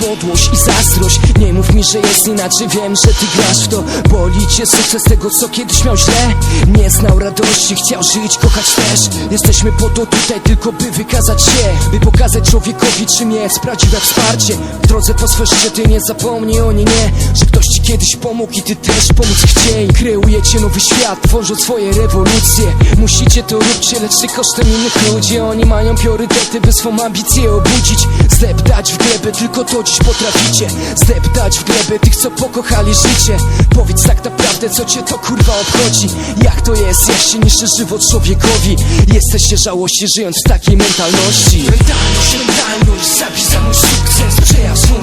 podłość i zazdrość. Nie mów mi, że jest inaczej, wiem, że ty grasz w to. Boli cię sukces tego, co kiedyś miał źle. Nie znał radości, chciał żyć, kochać też. Jesteśmy po to tutaj tylko, by wykazać się. By pokazać człowiekowi, czym jest prawdziwe wsparcie. W drodze po swe szczyty nie zapomnij o nie, nie. Że ktoś ci kiedyś pomógł i ty też pomóc chciej Kreujecie nowy świat, tworzą swoje rewolucje. Musicie to róbcie, lecz kosztem innych ludzi. Oni mają priorytety, by swą ambicję obudzić. Zdeptać w glebę, tylko to dziś potraficie Zdeptać w glebę tych, co pokochali życie. Powiedz tak naprawdę, co cię to kurwa obchodzi? Jak to jest, jak się niszczy żywot człowiekowi? Jesteście żałości, żyjąc w takiej mentalności. Mentalność, mentalność, zabij sukces Przejaw swą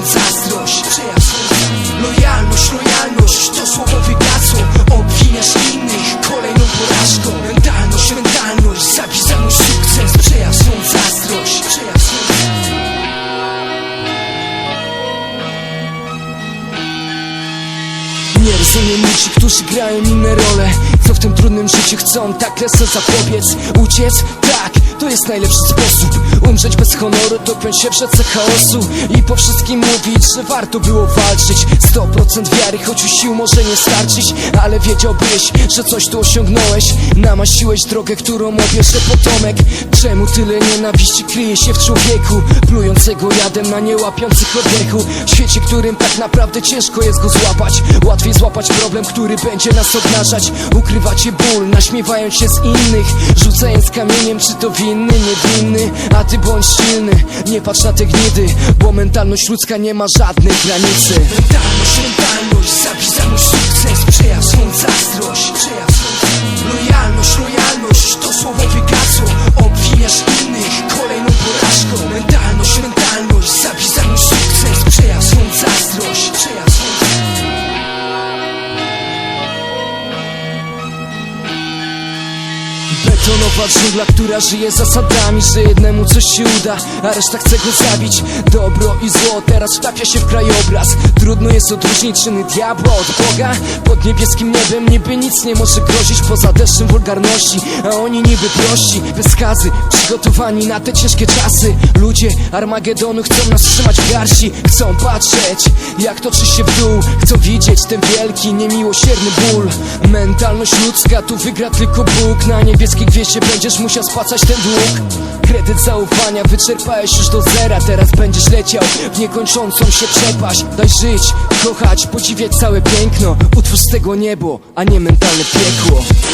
Nie rozumiem ludzi, którzy grają inne role. Co w tym trudnym życiu chcą tak lesę zapobiec Uciec? Tak, to jest najlepszy sposób. Umrzeć bez honoru, topiąc się w rzece chaosu I po wszystkim mówić, że warto było walczyć. 100% wiary, choć sił może nie starczyć. Ale wiedziałbyś, że coś tu osiągnąłeś. Namaściłeś drogę, którą obierze potomek. Czemu tyle nienawiści kryje się w człowieku? Plującego jadem na niełapiących oddechu. W świecie, którym tak naprawdę ciężko jest go złapać. Łatwiej złapać problem, który będzie nas obnażać. Ukrywacie ból, naśmiewając się z innych. Rzucając kamieniem, czy to winny, niewinny A ty bądź silny, nie patrz na te gnidy Bo mentalność ludzka nie ma żadnej granicy. Mentalność, mentalność, zabij za mój sukces Przejaw swą zazdrość, Betonowa dżungla, która żyje zasadami Że jednemu coś się uda, a reszta chce go zabić. Dobro i zło teraz wtapia się w krajobraz. Trudno jest odróżnić czyny diabła od Boga. Pod niebieskim niebem niby nic nie może grozić Poza deszczem wulgarności, a oni niby prości. Bez przygotowani na te ciężkie czasy. Ludzie Armagedonu chcą nas trzymać w garści Chcą patrzeć, jak toczy się w dół. Chcą widzieć ten wielki, niemiłosierny ból. Mentalność ludzka, tu wygra tylko Bóg. Na niebieskiej gwieździe będziesz musiał spłacać ten dług. Kredyt zaufania wyczerpałeś już do zera Teraz będziesz leciał w niekończącą się przepaść. Daj żyć, kochać, podziwiać całe piękno. Utwórz z tego niebo, a nie mentalne piekło